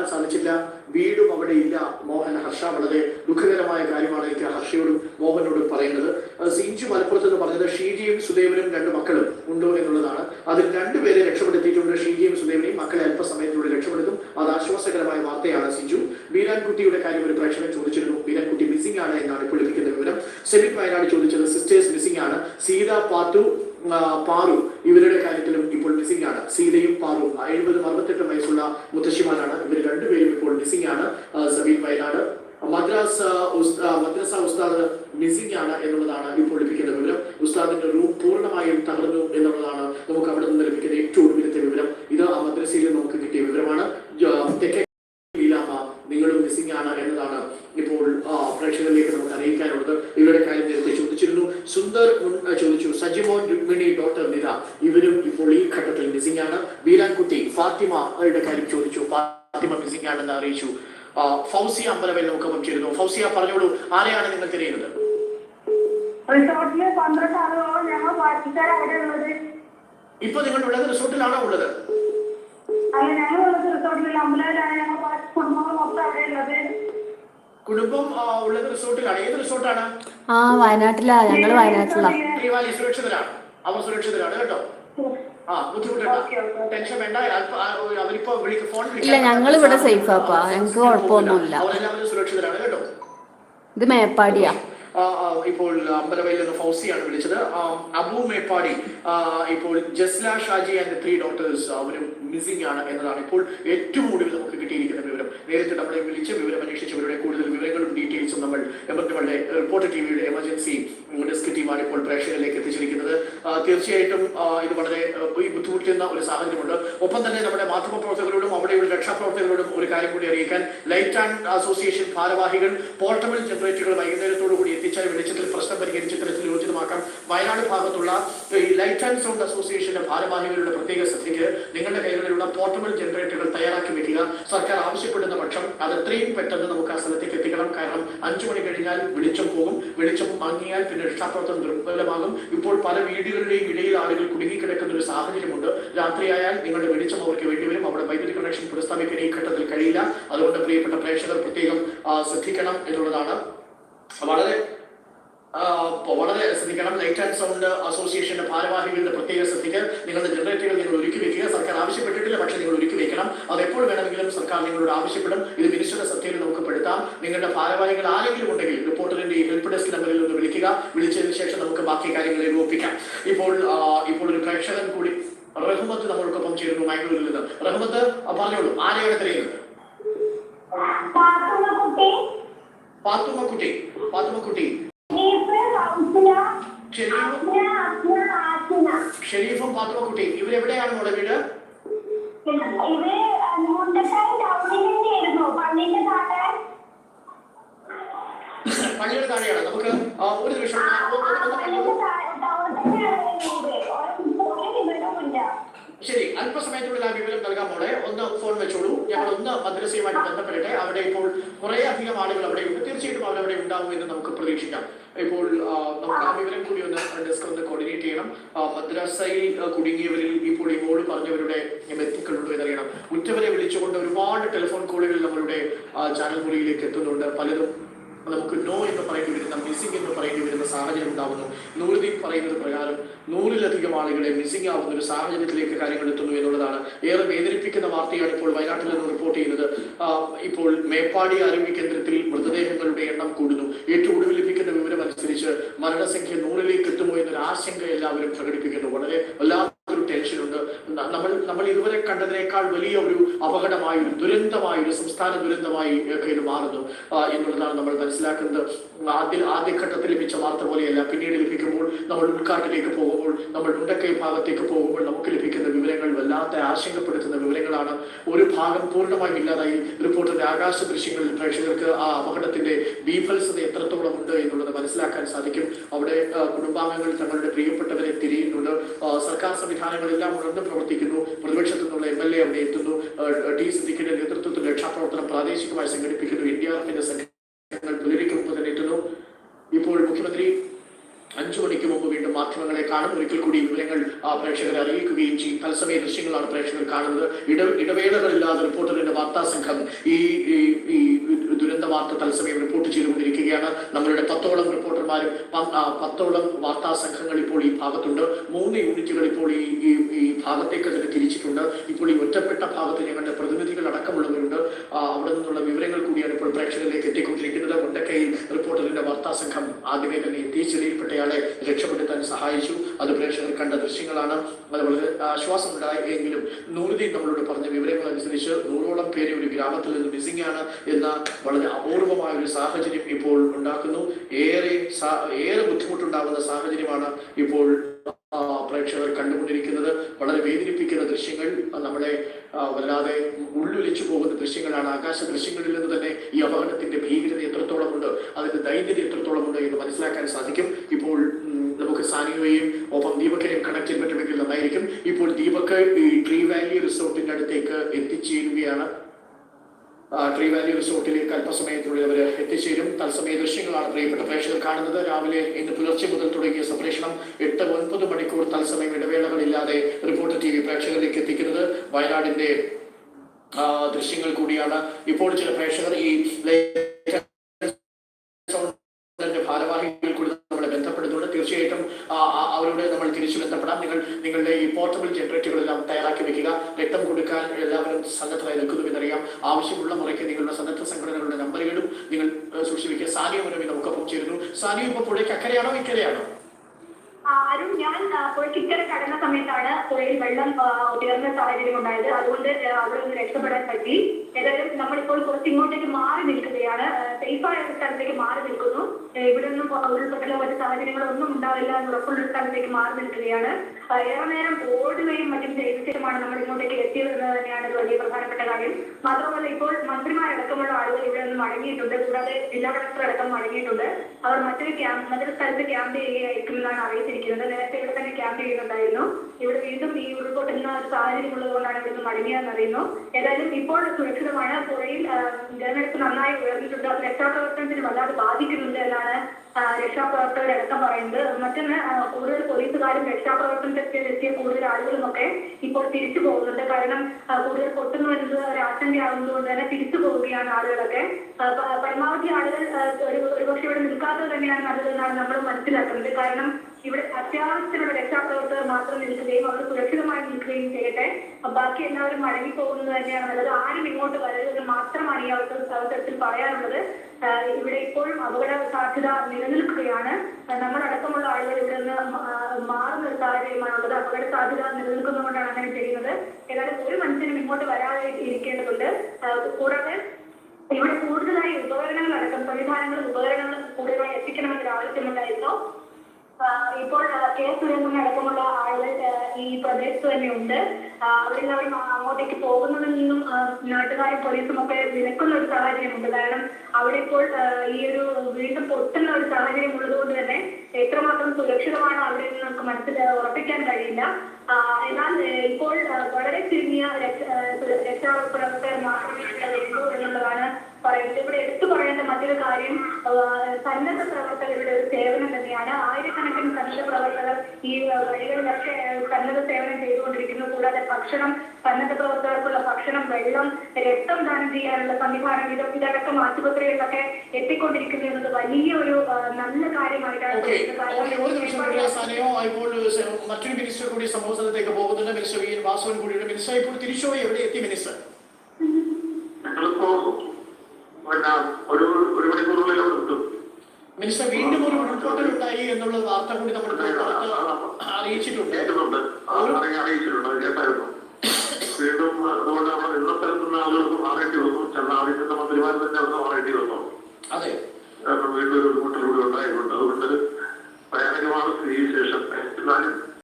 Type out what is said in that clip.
കാണാൻ സാധിച്ചില്ല വീടും അവിടെ ഇല്ല. മോഹൻ ഹർഷ വളരെ ദുഃഖകരമായ കാര്യമാണ് എനിക്ക് ഹർഷയോടും മോഹനോടും പറയുന്നത്. സിഞ്ചു മലപ്പുറത്ത് എന്ന് പറഞ്ഞത് ഷീജിയും സുദേവനും രണ്ട് മക്കളും ഉണ്ടോ എന്നുള്ളതാണ്. അതിൽ രണ്ടുപേരെ രക്ഷപ്പെടുത്തിയിട്ടുണ്ട് ഷീജിയും സുദേവനെയും. മക്കളെ അല്പസമയത്തിനുള്ളിൽ രക്ഷപ്പെടുത്തും. അത് ആശ്വാസകരമായ വാർത്തയാണ് സിഞ്ചു. ബീരാൻകുട്ടിയുടെ കാര്യം ഒരു പ്രേക്ഷകൻ ചോദിച്ചിരുന്നു. ബീരാൻകുട്ടി മിസ്സിംഗ് ആണ് എന്നാണ് ഇപ്പോൾ ലഭിക്കുന്ന വിവരം. സെമിക് വയനാട് ചോദിച്ചത് സിസ്റ്റേഴ്സ് മിസ്സിംഗ് ആണ്. സീത പാത്തു പാറു ഇവരുടെ കാര്യത്തിലും ഇപ്പോൾ മിസ്സിംഗ് ആണ്. സീതയും പാറു എഴുപതും അറുപത്തെട്ട് വയസ്സുള്ള മുത്തശ്ശിമാരാണ്. ഇവർ രണ്ടുപേരും ഇപ്പോൾ മിസ്സിംഗ് ആണ്. സബീൻ വയനാട്. മദ്രാസ് മദ്രസ ഉസ്താദ് മിസ്സിംഗ് ആണ് എന്നുള്ളതാണ് ഇപ്പോൾ ലഭിക്കുന്ന വിവരം. ഉസ്താദിന്റെ റൂം പൂർണമായും തകർന്നു എന്നുള്ളതാണ് നമുക്ക് അവിടെ നിന്ന് ലഭിക്കുന്ന ഏറ്റവും ഒടുവിലത്തെ വിവരം ഇത് ആ മദ്രസയിൽ നമുക്ക് കിട്ടിയ വിവരമാണ് ജ- തെക്കേ ലീലാമ്മ നിങ്ങളും മിസ്സിംഗ് ആണ് എന്നതാണ് ഇപ്പോൾ ആ, പ്രേക്ഷകരിലേക്ക് നമുക്ക് അറിയിക്കാനുള്ളത് ഇവരുടെ കാര്യം നേരത്തെ ചോദിച്ചിരുന്നു സുന്ദർ മുൻ ആ, ചോദിച്ചു. സജിമോൻ രുക്മിണി ഡോക്ടർ നിര ഇവരും ഇപ്പോൾ ഈ ഘട്ടത്തിൽ മിസ്സിംഗ് ആണ്. ബീരാൻകുട്ടി ഫാത്തിമയുടെ കാര്യം ചോദിച്ചു. ഫാത്തിമ മിസ്സിംഗ് ആണെന്ന് അറിയിച്ചു. ഫൗസിയ അമ്പലവേൽ നമുക്കൊപ്പം ചേരുന്നു ഫൗസിയ പറഞ്ഞോളൂ. ആരെയാണ് നിങ്ങൾ തിരയുന്നത്? റിസോർട്ടിൽ പന്ത്രണ്ട് ഞങ്ങൾ ഉള്ളത് ഇപ്പൊ നിങ്ങൾ ഉള്ളത് റിസോർട്ടിലാണോ ഉള്ളത്? അല്ല ഞങ്ങൾ ഉള്ളത് റിസോർട്ടിൽ അമ്പലയിലാണ് ഞങ്ങൾ കുടുംബങ്ങൾ മൊത്തം അവിടെ ഉള്ളത് കുടുംബം ഉള്ളത് റിസോർട്ടിലാണ്. ഏത് റിസോർട്ടാണ്? ആ വയനാട്ടിലാ. ഞങ്ങൾ വയനാട്ടിലാ. സുരക്ഷിതരാണ്. അവർ സുരക്ഷിതരാണ് കേട്ടോ? ആ ബുദ്ധിമുട്ടുണ്ട്. ടെൻഷൻ വേണ്ട. അവരിപ്പോ ഫോൺ ഇല്ല, ഞങ്ങൾ ഇവിടെ safe ആപ്പാ. ഞങ്ങൾക്ക് കുഴപ്പമൊന്നുമില്ല. അവരെല്ലാവരും സുരക്ഷിതരാണ് കേട്ടോ? ഇത് മേപ്പാടിയാ. ഇപ്പോൾ അമ്പലവയിൽ നിന്ന് ഫൗസിയാണ് വിളിച്ചത്. അബു മേപ്പാടി ഇപ്പോൾ Jasla Shaji and three doctors അവരും മിസ്സിംഗ് ആണ് എന്നതാണ് ഇപ്പോൾ ഏറ്റവും ഒടുവിൽ നമുക്ക് കിട്ടിയിരിക്കുന്ന വിവരം. നേരത്തെ നമ്മളെ വിളിച്ച് വിവരം അന്വേഷിച്ചവരുടെ കൂടുതൽ നമ്മൾ നമ്മളുടെ റിപ്പോർട്ടർ ടിവിയുടെ എമർജൻസി ഡെസ്ക് ടീമാണ് ഇപ്പോൾ പ്രേക്ഷകരിലേക്ക് എത്തിച്ചിരിക്കുന്നത്. തീർച്ചയായിട്ടും ഇത് വളരെ ബുദ്ധിമുട്ടുന്ന ഒരു സാഹചര്യമുണ്ട്. ഒപ്പം തന്നെ നമ്മുടെ മാധ്യമപ്രവർത്തകരോടും അവിടെയുള്ള രക്ഷാപ്രവർത്തകരോടും ഒരു കാര്യം കൂടി അറിയിക്കാൻ ലൈറ്റ് ആൻഡ് അസോസിയേഷൻ ഭാരവാഹികൾ പോർട്ടബിൾ ജനറേറ്ററുകൾ വൈകുന്നേരത്തോടു കൂടി എത്തിച്ചാൽ വെളിച്ചത്തിൽ പ്രശ്നം പരിഹരിച്ച് തരത്തിൽ യോജിതമാക്കാം. വയനാട് ഭാഗത്തുള്ള ഈ ലൈറ്റ് ആൻഡ് സൗണ്ട് അസോസിയേഷന്റെ ഭാരവാഹികളുടെ പ്രത്യേക ശ്രദ്ധയ്ക്ക് നിങ്ങളുടെ കൈകളിലുള്ള പോർട്ടബിൾ ജനറേറ്ററുകൾ തയ്യാറാക്കി വെക്കുക. സർക്കാർ ആവശ്യപ്പെടുന്ന പക്ഷം അത് എത്രയും പെട്ടെന്ന് നമുക്ക് ആ സ്ഥലത്തേക്ക് എത്തിക്കണം. കാരണം അഞ്ചു മണി കഴിഞ്ഞാൽ വെളിച്ചം പോകും. വെളിച്ചം മങ്ങിയാൽ പിന്നെ രക്ഷാപ്രവർത്തനം ദുർബലമാകും ഇപ്പോൾ പല വീടുകളുടെയും ഇടയിൽ ആളുകൾ കുടുങ്ങിക്കിടക്കുന്ന ഒരു സാഹചര്യമുണ്ട് രാത്രിയായാൽ നിങ്ങളുടെ വെളിച്ചം അവർക്ക് വേണ്ടിവരും അവിടെ വൈദ്യുതി കണക്ഷൻ പുനഃസ്ഥാപിക്കാൻ ഈ ഘട്ടത്തിൽ കഴിയില്ല. അതുകൊണ്ട് പ്രിയപ്പെട്ട പ്രേക്ഷകർ പ്രത്യേകം ശ്രദ്ധിക്കണം എന്നുള്ളതാണ്. വളരെ വളരെ ശ്രദ്ധിക്കണം. ലൈറ്റ് ആൻഡ് സൗണ്ട് അസോസിയേഷന്റെ ഭാരവാഹികളുടെ പ്രത്യേക ശ്രദ്ധിക്കാൻ നിങ്ങളുടെ ജനറേറ്ററുകൾ നിങ്ങൾ ഒരുക്കി വെക്കുക. സർക്കാർ ആവശ്യപ്പെട്ടിട്ടില്ല പക്ഷേ നിങ്ങൾ ഒരുക്കി വെക്കണം. അത് എപ്പോൾ വേണമെങ്കിലും സർക്കാർ നിങ്ങളോട് ആവശ്യപ്പെടും. ഇത് മിനിസ്റ്ററുടെ ശ്രദ്ധയിൽ നമുക്ക് പെടുത്താം. നിങ്ങളുടെ ഭാരവാഹികൾ ആരെങ്കിലും ഉണ്ടെങ്കിൽ റിപ്പോർട്ടറിന്റെ ഈ ഹെൽപ്പ് ഡെസ്ക് നമ്പറിൽ ഒന്ന് വിളിക്കുക. വിളിച്ചതിന് ശേഷം നമുക്ക് ബാക്കി കാര്യങ്ങൾ ഏകോപിപ്പിക്കാം ഇപ്പോൾ ഇപ്പോൾ ഒരു പ്രേക്ഷകൻ കൂടി ചേരുന്നു ബാംഗ്ലൂരിൽ നിന്ന് റഹ്മത്ത് പറഞ്ഞോളൂ. ആരെയാണ് തിരയുന്നത് പാത്തുമ്മക്കുട്ടി. പാത്തുമ്മക്കുട്ടി. ഷെരീഫ് പാത്തുമ്മക്കുട്ടി ഇവരെവിടെയാണ് നമ്മുടെ വീട് ഇത് മുണ്ടക്കാട് ടൗണിൽ തന്നെയായിരുന്നു പള്ളിന്റെ താഴെ പള്ളിയുടെ താഴെയാണ് നമുക്ക് ആ, ഒരു നിമിഷം ആ, ആ, ഒന്ന്, ആ, ഒന്ന്, പള്ളിന്റെ ഒന്ന്. താഴെ ടൗണിൽ തന്നെയാണ് വീട് ഒരു ഒരു വിവരവുമില്ല ശരി അല്പസമയത്തുള്ളിൽ ആ വിവരം നൽകാൻ മോളെ ഒന്ന് ഫോൺ വെച്ചോളൂ മദ്രസയുമായിട്ട് ബന്ധപ്പെടട്ടെ. അവിടെ ഇപ്പോൾ കുറെ അധികം ആളുകൾ അവിടെ ഉണ്ട്. തീർച്ചയായിട്ടും അവരവിടെ ഉണ്ടാവും എന്ന് നമുക്ക് പ്രതീക്ഷിക്കാം. ഇപ്പോൾ നമുക്ക് ആ വിവരം കൂടി ഒന്ന് ഡെസ്ക് ഒന്ന് കോർഡിനേറ്റ് ചെയ്യണം. മദ്രസയിൽ കുടുങ്ങിയവരിൽ ഇപ്പോൾ ഈ മോൾ പറഞ്ഞവരുടെ ബന്ധുക്കളുണ്ടോ എന്നറിയണം. ഉറ്റവരെ വിളിച്ചുകൊണ്ട് ഒരുപാട് ടെലിഫോൺ കോളുകൾ നമ്മളുടെ ചാനൽ മുറിയിലേക്ക് എത്തുന്നുണ്ട്. പലരും നമുക്ക് നോ എന്ന് പറയേണ്ടി വരുന്ന മിസ്സിംഗ് എന്ന് പറയേണ്ടി വരുന്ന സാഹചര്യം ഉണ്ടാവുന്നു. നൂറുദീൻ പറയുന്നത് പ്രകാരം നൂറിലധികം ആളുകളെ മിസ്സിംഗ് ആവുന്ന ഒരു സാഹചര്യത്തിലേക്ക് കാര്യങ്ങൾ എത്തുന്നു എന്നുള്ളതാണ്. ഏറെ വേദനിപ്പിക്കുന്ന വാർത്തയാണ് ഇപ്പോൾ വയനാട്ടിൽ നിന്ന് റിപ്പോർട്ട് ചെയ്യുന്നത്. ഇപ്പോൾ മേപ്പാടി ആരോഗ്യ കേന്ദ്രത്തിൽ മൃതദേഹങ്ങളുടെ എണ്ണം കൂടുന്നു. ഏറ്റവും ഒടുവിൽ ലഭിക്കുന്ന വിവരം അനുസരിച്ച് മരണസംഖ്യ നൂറിലേക്ക് എത്തുമോ എന്നൊരു ആശങ്ക എല്ലാവരും പ്രകടിപ്പിക്കുന്നു. വളരെ ന- നമ്മൾ നമ്മൾ ഇതുവരെ കണ്ടതിനേക്കാൾ വലിയ ഒരു അപകടമായി ഒരു ദുരന്തമായി ഒരു സംസ്ഥാന ദുരന്തമായി ഇത് മാറുന്നു. എന്നുള്ളതാണ് നമ്മൾ മനസ്സിലാക്കുന്നത്. ആദ്യ ആദ്യഘട്ടത്തിൽ ലഭിച്ച വാർത്ത പോലെയല്ല. പിന്നീട് ലഭിക്കുമ്പോൾ നമ്മൾ ഉൾക്കാട്ടിലേക്ക് പോകുമ്പോൾ നമ്മൾ ഉണ്ടക്കൈ ഭാഗത്തേക്ക് പോകുമ്പോൾ നമുക്ക് ലഭിക്കുന്ന വിവരങ്ങൾ വല്ലാത്ത ആശങ്കപ്പെടുത്തുന്ന വിവരങ്ങളാണ്. ഒരു ഭാഗം പൂർണമായും ഇല്ലാതായി റിപ്പോർട്ടിന്റെ ആകാശ ദൃശ്യങ്ങളിൽ പ്രേക്ഷകർക്ക് ആ അപകടത്തിന്റെ ബീഫൽസത എത്രത്തോളം ഉണ്ട് എന്നുള്ളത് മനസ്സിലാക്കാൻ സാധിക്കും. അവിടെ കുടുംബാംഗങ്ങൾ തങ്ങളുടെ പ്രിയപ്പെട്ടവരെ തിരിയുന്നുണ്ട്. സർക്കാർ സംവിധാനങ്ങളെല്ലാം ഉണർന്ന് പ്രവർത്തിക്കുന്നു. പ്രതിപക്ഷത്തു നിന്നുള്ള എം എൽ എ അവിടെ എത്തുന്നു. ടി സിദ്ദിഖിന്റെ നേതൃത്വത്തിൽ രക്ഷാപ്രവർത്തനം പ്രാദേശികമായി സംഘടിപ്പിക്കുന്നു. ആർ എഫിന്റെ സംഘടനകൾ പുലരിക്ക് തന്നെ എത്തുന്നു. ഇപ്പോൾ മുഖ്യമന്ത്രി അഞ്ചു മണിക്ക് മുമ്പ് വീണ്ടും മാധ്യമങ്ങളെ കാണും. ഒരിക്കൽ കൂടി വിവരങ്ങൾ പ്രേക്ഷകരെ അറിയിക്കുകയും ചെയ്യും. തത്സമയ ദൃശ്യങ്ങളാണ് പ്രേക്ഷകർ കാണുന്നത്. ഇട ഇടവേളകളില്ലാതെ റിപ്പോർട്ടറിന്റെ വാർത്താ സംഘം ഈ വാർത്ത തത്സമയം റിപ്പോർട്ട് ചെയ്തുകൊണ്ടിരിക്കുകയാണ്. നമ്മളുടെ പത്തോളം റിപ്പോർട്ടർമാരും പത്തോളം വാർത്താ സംഘങ്ങൾ ഇപ്പോൾ ഈ ഭാഗത്തുണ്ട്. മൂന്ന് യൂണിറ്റുകൾ ഇപ്പോൾ ഈ ഈ ഭാഗത്തേക്ക് തന്നെ തിരിച്ചിട്ടുണ്ട്. ഇപ്പോൾ ഈ ഒറ്റപ്പെട്ട ഭാഗത്ത് ഞങ്ങളുടെ പ്രതിനിധികൾ അടക്കമുള്ളവരുണ്ട്. അവിടെ നിന്നുള്ള വിവരങ്ങൾ കൂടിയാണ് ഇപ്പോൾ പ്രേക്ഷകരിലേക്ക് എത്തിക്കൊണ്ടിരിക്കുന്നത്. മുണ്ടക്കയിൽ റിപ്പോർട്ടറിന്റെ വാർത്താ സംഘം ആദ്യമേ തന്നെ എത്തി രക്ഷപ്പെടുത്താൻ സഹായിച്ചു. അത് പ്രേക്ഷകർ കണ്ട ദൃശ്യങ്ങളാണ്. അത് വളരെ ആശ്വാസമുണ്ടായി എങ്കിലും നമ്മളോട് പറഞ്ഞ വിവരങ്ങൾ അനുസരിച്ച് നൂറോളം പേര് ഒരു ഗ്രാമത്തിൽ നിന്ന് മിസ്സിംഗ് ആണ് എന്ന വളരെ അപൂർവമായ ഒരു സാഹചര്യം ഇപ്പോൾ ഉണ്ടാക്കുന്നു. ഏറെ ഏറെ ബുദ്ധിമുട്ടുണ്ടാകുന്ന സാഹചര്യമാണ് ഇപ്പോൾ പ്രേക്ഷകർ കണ്ടുകൊണ്ടിരിക്കുന്നത്. വളരെ വേദനിപ്പിക്കുന്ന ദൃശ്യങ്ങൾ നമ്മളെ വല്ലാതെ ഉള്ളുലിച്ചു പോകുന്ന ദൃശ്യങ്ങളാണ്. ആകാശ ദൃശ്യങ്ങളിൽ നിന്ന് തന്നെ ഈ അപകടത്തിന്റെ ഭീകരത എത്രത്തോളം ഉണ്ട് അതിന്റെ ദൈന്യത എത്രത്തോളം ഉണ്ട് എന്ന് മനസ്സിലാക്കാൻ സാധിക്കും. ഇപ്പോൾ നമുക്ക് സാനിയോയും ഒപ്പം ദീപക്കിനെയും കണക്ട് ചെയ്യാൻ പറ്റുമെങ്കിൽ നന്നായിരിക്കും ഇപ്പോൾ ദീപക് ഈ ട്രീ വാലി റിസോർട്ടിന്റെ അടുത്തേക്ക് എത്തിച്ചേരുകയാണ്. ട്രീ വാലി റിസോർട്ടിലേക്ക് അല്പസമയത്തിനുള്ളിൽ അവർ എത്തിച്ചേരും. തത്സമയ ദൃശ്യങ്ങളാണ് പ്രിയപ്പെട്ട പ്രേക്ഷകർ കാണുന്നത്. രാവിലെ ഇന്ന് പുലർച്ചെ മുതൽ തുടങ്ങിയ സംപ്രേഷണം എട്ട് ഒൻപത് മണിക്കൂർ തത്സമയം ഇടവേളകളില്ലാതെ റിപ്പോർട്ടർ ടി വി പ്രേക്ഷകരിലേക്ക് എത്തിക്കുന്നത് വയനാടിന്റെ ദൃശ്യങ്ങൾ കൂടിയാണ്. ഇപ്പോൾ ചില പ്രേക്ഷകർ ഈ ഭാരവാഹികൾ ബന്ധപ്പെടുന്നുണ്ട്. തീർച്ചയായിട്ടും അവരോട് നമ്മൾ തിരിച്ചു ബന്ധപ്പെടാം. നിങ്ങൾ നിങ്ങളുടെ ഈ പോർട്ടബിൾ ജനറേറ്ററുകളെല്ലാം വെക്കുക രക്തം കൊടുക്കാൻ എല്ലാവരും സന്നദ്ധമായി നിൽക്കുന്നു എന്നറിയാം ആവശ്യമുള്ള മുറയ്ക്ക് നിങ്ങളുടെ സന്നദ്ധ സംഘടനകളുടെ നമ്പറുകളും നിങ്ങൾ സൂക്ഷിച്ചു വെക്കുക സാനിയ മുരവി നമുക്കൊപ്പം ചേരുന്നു സാനിയ ഇപ്പൊ പുഴയ്ക്ക് അക്കരയാണോ ഇക്കരയാണോ? അരുൺ ഞാൻ പുഴക്കിക്കര കടന്ന സമയത്താണ് പുഴയിൽ വെള്ളം ഉയർന്ന സാഹചര്യം ഉണ്ടായത്. അതുകൊണ്ട് അവിടെ നിന്ന് രക്ഷപ്പെടാൻ പറ്റി. ഏതായാലും നമ്മളിപ്പോൾ കുറച്ച് ഇങ്ങോട്ടേക്ക് മാറി നിൽക്കുകയാണ്. സേഫായ ഒരു സ്ഥലത്തേക്ക് മാറി നിൽക്കുന്നു. ഇവിടെ ഒന്നും ഉരുൾപൊട്ടലോ മറ്റു സാഹചര്യങ്ങളോ ഒന്നും ഉണ്ടാവില്ല എന്ന് ഉറപ്പുള്ള സ്ഥലത്തേക്ക് മാറി നിൽക്കുകയാണ്. ഏറെ നേരം ഓടുകയും മറ്റും ചെയ്തിട്ടുമാണ് നമ്മൾ ഇങ്ങോട്ടേക്ക് എത്തിയത് എന്ന് തന്നെയാണ് ഒരു വലിയ പ്രധാനപ്പെട്ട കാര്യം. മാത്രമല്ല ഇപ്പോൾ മന്ത്രിമാരടക്കമുള്ള ആളുകൾ ഇവിടെ നിന്ന് മടങ്ങിയിട്ടുണ്ട്. കൂടാതെ ജില്ലാ കളക്ടർ അടക്കം മടങ്ങിയിട്ടുണ്ട്. അവർ മറ്റൊരു ക്യാമ്പ് മറ്റൊരു സ്ഥലത്ത് ക്യാമ്പ് ചെയ്യുകയായിരിക്കും എന്നാണ് അറിയിച്ചിരിക്കുന്നത്. നേരത്തെ ഇവിടെ തന്നെ ക്യാമ്പ് ചെയ്യുന്നുണ്ടായിരുന്നു. ഇവിടെ വീണ്ടും ഈ ഉരുൾപൊട്ടുന്ന ഒരു സാഹചര്യം ഉള്ളതുകൊണ്ടാണ് ഇവിടുന്ന് മടങ്ങിയതെന്ന് അറിയുന്നു. ഏതായാലും ഇപ്പോൾ സുരക്ഷിതമാണ് പുഴയിൽ ജലനിരപ്പ് നന്നായി ഉയർന്നിട്ടുണ്ട്. അത് രക്ഷാപ്രവർത്തനത്തിന് വല്ലാതെ ബാധിക്കുന്നുണ്ട് എന്നാണ് രക്ഷാപ്രവർത്തകരുടെ അടക്കം പറയുന്നത്. മറ്റൊന്ന് കൂടുതൽ പോലീസുകാരും രക്ഷാപ്രവർത്തനത്തിൽ എത്തിയ കൂടുതൽ ആളുകളും ഒക്കെ ഇപ്പോൾ തിരിച്ചു പോകുന്നുണ്ട്. കാരണം കൂടുതൽ പൊട്ടുന്നു എന്നത് ഒരു ആശങ്കയാകുന്നതുകൊണ്ട് തന്നെ തിരിച്ചു പോവുകയാണ് ആളുകളൊക്കെ. പരമാവധി ആളുകൾ ഒരു ഒരുപക്ഷെ ഇവിടെ നിൽക്കാത്തത് തന്നെയാണ് നല്ലതെന്നാണ് നമ്മൾ മനസ്സിലാക്കുന്നത്. കാരണം ഇവിടെ അത്യാവശ്യമുള്ള രക്ഷാപ്രവർത്തകർ മാത്രം നിൽക്കുകയും അവർ സുരക്ഷിതമായി നിൽക്കുകയും ചെയ്യട്ടെ. ബാക്കി എല്ലാവരും മടങ്ങി പോകുന്നത് തന്നെയാണ് നല്ലത്. ആരും ഇങ്ങോട്ട് വരരുത് മാത്രമാണ് ഈ അവസര അവസരത്തിൽ പറയാനുള്ളത്. ഇവിടെ ഇപ്പോഴും അപകട സാധ്യത നിലനിൽക്കുകയാണ് നമ്മളടക്കമുള്ള ആളുകൾ ഇവിടെ നിന്ന് മ- ആ, മാറുന്ന ഒരു സാഹചര്യമാണുള്ളത് അപകട സാധ്യത നിലനിൽക്കുന്നതുകൊണ്ടാണ് അങ്ങനെ ചെയ്യുന്നത് ഏതായാലും ഒരു മനുഷ്യനും ഇങ്ങോട്ട് വരാതെ ഇരിക്കേണ്ടതുണ്ട് ആ, കൂടാതെ ഇവിടെ കൂടുതലായി ഉപകരണങ്ങൾ അടക്കം സംവിധാനങ്ങളും ഉപകരണങ്ങളും കൂടുതലായി എത്തിക്കണമെന്നൊരു ആവശ്യമുണ്ടായിരുന്നു ആ, ഇപ്പോൾ ആ, കെ സുരേന്ദ്രൻ അടക്കമുള്ള ആളുകൾ ഈ പ്രദേശത്ത് തന്നെ ഉണ്ട് അവരെല്ലാവരും അങ്ങോട്ടേക്ക് പോകുന്നതിൽ നിന്നും നാട്ടുകാരും പോലീസും ഒക്കെ വിലക്കുന്ന ഒരു സാഹചര്യമുണ്ട്. കാരണം അവിടെ ഇപ്പോൾ ഈ ഒരു വീണ്ടും പൊട്ടുന്ന ഒരു സാഹചര്യം ഉള്ളതുകൊണ്ട് തന്നെ എത്രമാത്രം സുരക്ഷിതമാണ് അവിടെ നിന്ന് നമുക്ക് മനസ്സിൽ ഉറപ്പിക്കാൻ കഴിയില്ല. എന്നാൽ ഇപ്പോൾ വളരെ ചുരുങ്ങിയ രക്ഷാപ്രവർത്തകർ മാത്രമേ ഉള്ളൂ എന്നുള്ളതാണ് പറയുന്നത്. ഇവിടെ മറ്റൊരു കാര്യം സന്നദ്ധ പ്രവർത്തകരുടെ ഒരു സേവനം തന്നെയാണ്. ആയിരക്കണക്കിന് സന്നദ്ധ പ്രവർത്തകർ ഈ വഴികളിലൊക്കെ സന്നദ്ധ സേവനം ചെയ്തുകൊണ്ടിരിക്കുന്നു. കൂടാതെ ഭക്ഷണം സന്നദ്ധ പ്രവർത്തകർക്കുള്ള ഭക്ഷണം വെള്ളം രക്തം ദാനം ചെയ്യാനുള്ള സംവിധാനം ഇതൊക്കെ ഇതടക്കം ആശുപത്രികളിലൊക്കെ എത്തിക്കൊണ്ടിരിക്കുന്നു എന്നത് വലിയ ഒരു നല്ല കാര്യമായിട്ടാണ് മറ്റൊരു മിനിസ്റ്റർ കൂടി സംഭവ സ്ഥലത്തേക്ക് പോകുന്നുണ്ട്. മിനിസ്റ്റർ വി എൻ വാസവൻ കൂടിയുണ്ട്. മിനിസ്റ്റർ ഇപ്പോൾ തിരിച്ചോ എവിടെ എത്തി മിനിസ്റ്റർ? എൽസ വീണ്ടും ഒരു ഉൾപൊട്ടൽ ഉണ്ടായി എന്നുള്ള വാർത്ത കൂടി നമ്മൾ അറിയിച്ചിട്ടുണ്ട്. വീണ്ടും അതുകൊണ്ട് നമ്മൾ ഇന്നത്തെ അറിയേണ്ടി വന്നു. ചെന്ന ആദ്യത്തെ മന്ത്രിമാർ തന്നെ അവർ അറിയേണ്ടി വന്നു. അതെ. വീണ്ടും ഒരു ഉൾപൊട്ടലൂടെ ഉണ്ടായിട്ടുണ്ട്. അതുകൊണ്ട് ഭയാനകമാണ് ശേഷം. എന്നാലും